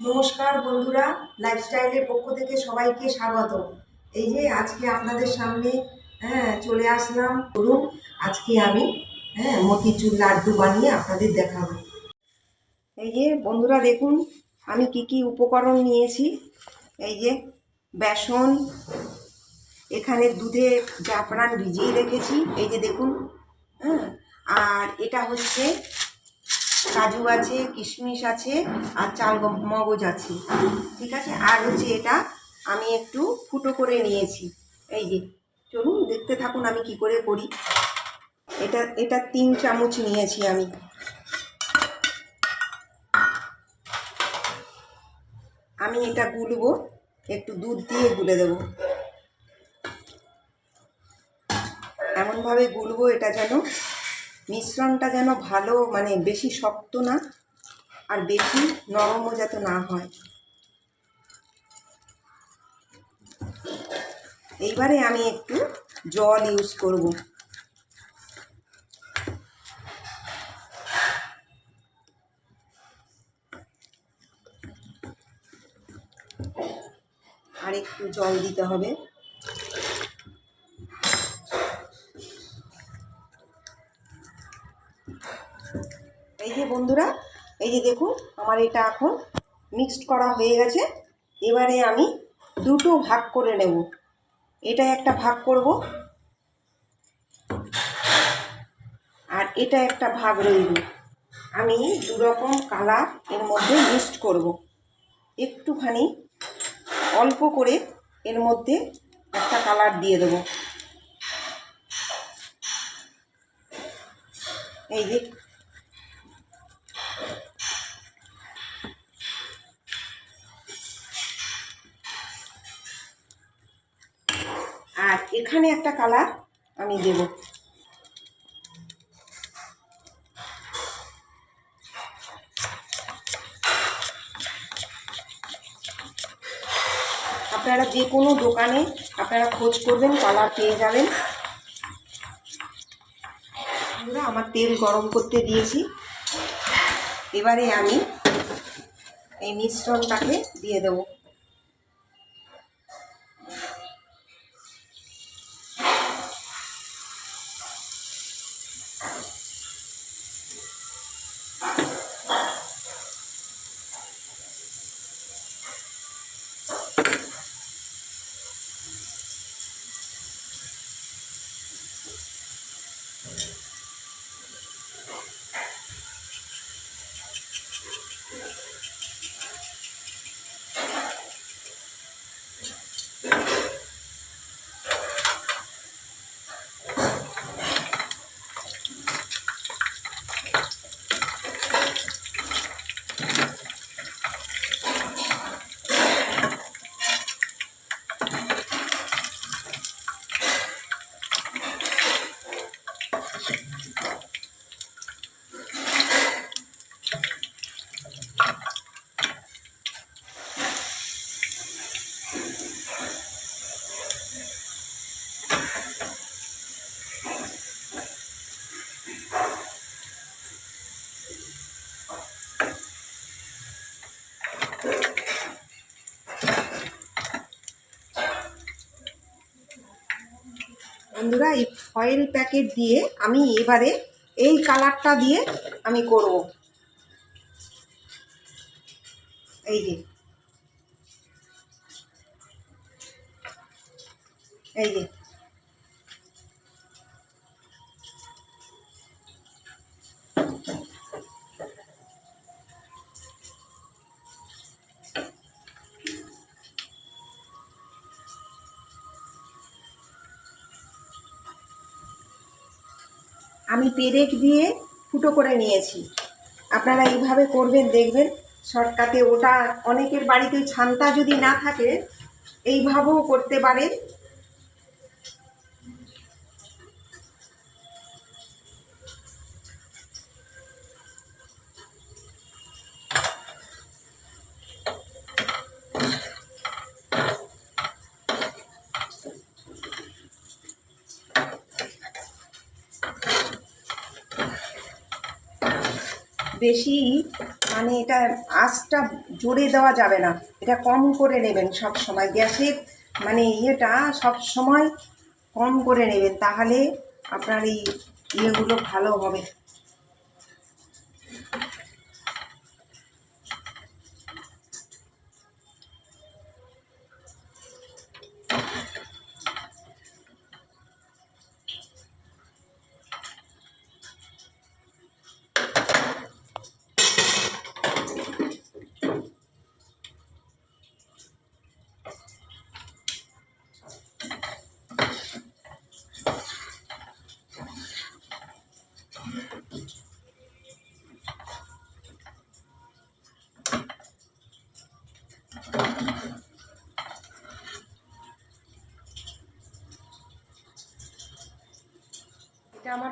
নমস্কার বন্ধুরা লাইফস্টাইলের পক্ষ থেকে সবাইকে স্বাগত। এই যে আজকে আপনাদের সামনে হ্যাঁ চলে আসলাম করুন আজকে আমি হ্যাঁ মতিচুর লাড্ডু বানিয়ে আপনাদের দেখাবো। এই যে বন্ধুরা, দেখুন, আমি কি কি উপকরণ নিয়েছি। এই যে বেসন, এখানে দুধে জাফরান ভিজিয়ে রেখেছি। এই যে দেখুন হ্যাঁ আর এটা হচ্ছে কাজু আছে, কিশমিশ আছে আর চাল মগজ আছে। ঠিক আছে? আর হচ্ছে এটা আমি একটু ফুটো করে নিয়েছি। এই যে, চলুন দেখতে থাকুন আমি কি করে করি। এটা এটা তিন চামচ নিয়েছি আমি। আমি এটা গুলবো, একটু দুধ দিয়ে গুলে দেবো। এমনভাবে গুলবো এটা যেন মিশ্রণটা যেন ভালো মানে বেশি শক্ত না আর বেশি নরমও যাতে না হয়। এইবারে আমি একটু জল ইউজ করব। আর একটু জল দিতে হবে। এই যে বন্ধুরা, এই যে দেখুন, আমার এটা এখন মিক্সড করা হয়ে গেছে। এবারে আমি দুটো ভাগ করে নেব। এটা একটা ভাগ করব। আর এটা একটা ভাগ রইল। আমি দু রকম কালারের মধ্যে মিক্সড করব। একটুখানি অল্প করে এর মধ্যে একটা কালার দিয়ে দেবো। এই যে এখানে একটা কালার আমি দেব। আপনারা যে কোনো দোকানে আপনারা খোঁজ করবেন কালার পেয়ে যাবেন। আমার তেল গরম করতে দিয়েছি। এবারে আমি এই মিশ্রণটাকে দিয়ে দেবো। বন্ধুরা এই ফয়েল প্যাকেট দিয়ে আমি এবারে এই কালারটা দিয়ে আমি করব। এই যে এই যে। আমি পেরেক দিয়ে ফুটো করে নিয়েছি। আপনারা এইভাবে করবেন, দেখবেন শর্টকাটে ওটা অনেকের বাড়িতে ছান্তা যদি না থাকে, এইভাবেও করতে পারেন। বেশি মানে এটা আঁচটা জোরে দেওয়া যাবে না। এটা কম করে নেবেন সব সময়। গ্যাসের মানে ইয়েটা সব সময় কম করে নেবেন, তাহলে আপনার এই ইয়েগুলো ভালো হবে।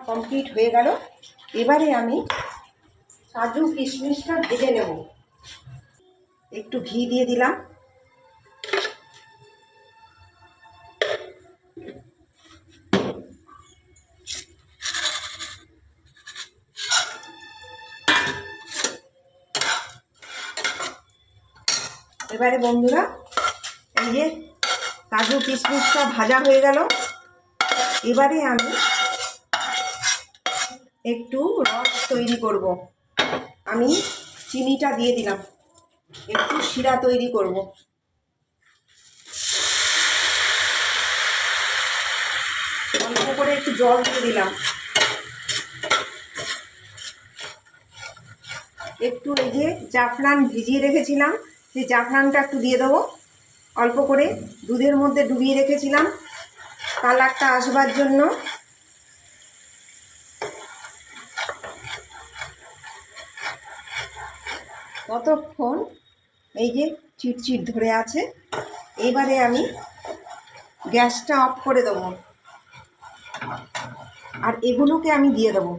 কমপ্লিট হয়ে গেল। এবারে আমি কাজু কিশমিশটা ভেজে নেব। একটু ঘি দিয়ে দিলাম। এবারে বন্ধুরা, এই যে কাজু কিশমিশটা ভাজা হয়ে গেল। এবারে আমি একটু রস তৈরি করব। আমি চিনিটা দিয়ে দিলাম। একটু শিরা তৈরি করব। অল্প করে একটু জল দিয়ে দিলাম। একটু এই যে জাফরান ভিজিয়ে রেখেছিলাম, সেই জাফরানটা একটু দিয়ে দেবো। অল্প করে দুধের মধ্যে ডুবিয়ে রেখেছিলাম। কালারটা আসবার জন্য কতক্ষণ এই যে চিটচিট ধরে আছে? এবারে আমি গ্যাসটা অফ করে দেবো। আর এগুলোকে আমি দিয়ে দেবো।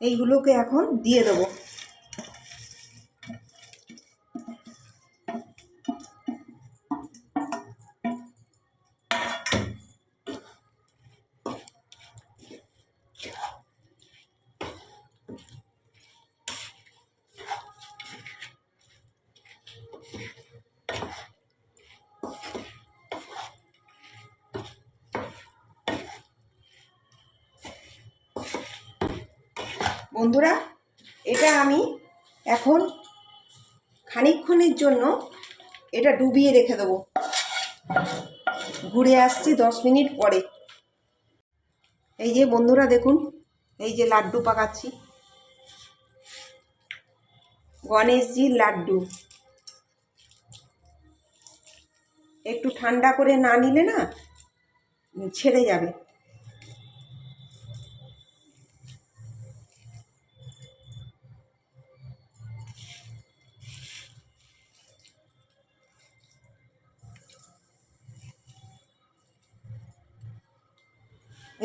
এইগুলোকে এখন দিয়ে দেবো। বন্ধুরা, এটা আমি এখন খানিকক্ষণের জন্য এটা ডুবিয়ে রেখে দেবো। ঘুরে আসছি দশ মিনিট পরে। এই যে বন্ধুরা, দেখুন, এই যে লাড্ডু পাকাচ্ছি। গণেশজির লাড্ডু। একটু ঠান্ডা করে না নিলে না ছেড়ে যাবে।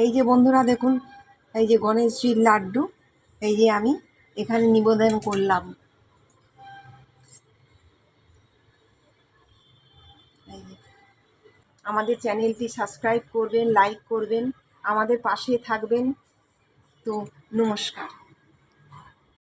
এই যে বন্ধুরা দেখুন, এই যে গণেশজির লাড্ডু, এই যে আমি এখানে নিবেদন করলাম। আমাদের চ্যানেলটি সাবস্ক্রাইব করবেন, লাইক করবেন, আমাদের পাশে থাকবেন তো নমস্কার